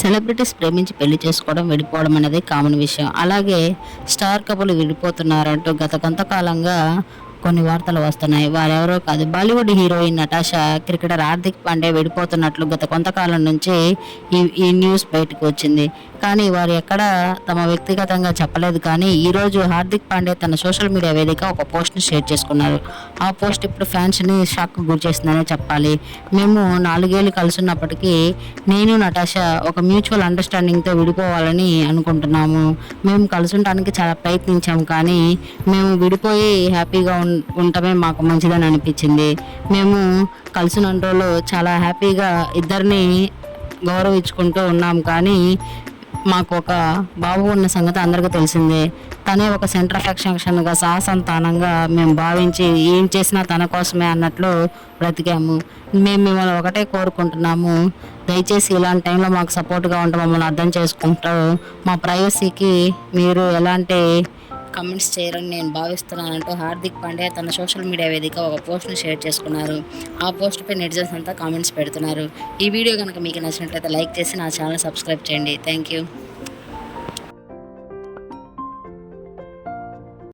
Celebrities ప్రేమించి పెళ్ళి చేసుకోవడం విడిపోవడం అనేది కామన్ విషయం. అలాగే స్టార్ కపులు విడిపోతున్నారంటూ గత కొంతకాలంగా కొన్ని వార్తలు వస్తున్నాయి. వారెవరో కాదు Bollywood heroine Natasha cricketer Hardik Pandya విడిపోతున్నట్లు గత కొంతకాలం నుంచి ఈ ఈ న్యూస్ బయటకు వచ్చింది. కానీ వారు ఎక్కడ తమ వ్యక్తిగతంగా చెప్పలేదు. కానీ ఈరోజు హార్దిక్ పాండే తన సోషల్ మీడియా వేదిక ఒక పోస్ట్ని షేర్ చేసుకున్నారు. ఆ పోస్ట్ ఇప్పుడు ఫ్యాన్స్ని షాక్ గురి చేసిందనే చెప్పాలి. మేము నాలుగేళ్ళు కలుసున్నప్పటికీ నేను నటాషా ఒక మ్యూచువల్ అండర్స్టాండింగ్తో విడిపోవాలని అనుకుంటున్నాము. మేము కలుసుంటానికి చాలా ప్రయత్నించాము. కానీ మేము విడిపోయి హ్యాపీగా ఉం ఉండటమే మాకు మంచిదని అనిపించింది. మేము కలిసిన రోజులు చాలా హ్యాపీగా ఇద్దరిని గౌరవించుకుంటూ ఉన్నాం కానీ మాకు ఒక బాబు ఉన్న సంగతి అందరికీ తెలిసిందే. తనే ఒక సెంటర్ ఆఫ్ అట్రాక్షన్గా సహసంతానంగా మేము భావించి ఏం చేసినా తన కోసమే అన్నట్లు బ్రతికాము. మేము మిమ్మల్ని ఒకటే కోరుకుంటున్నాము. దయచేసి ఇలాంటి టైంలో మాకు సపోర్ట్గా ఉంటే మమ్మల్ని అర్థం చేసుకుంటూ మా ప్రైవసీకి మీరు ఎలాంటి కమెంట్స్ చేయరని నేను భావిస్తున్నానంటూ హార్దిక్ పాండే తన సోషల్ మీడియా వేదిక ఒక పోస్ట్ను షేర్ చేసుకున్నారు. ఆ పోస్ట్పై నెటిజన్స్ అంతా కామెంట్స్ పెడుతున్నారు. ఈ వీడియో కనుక మీకు నచ్చినట్లయితే లైక్ చేసి నా ఛానల్ సబ్స్క్రైబ్ చేయండి. Thank you.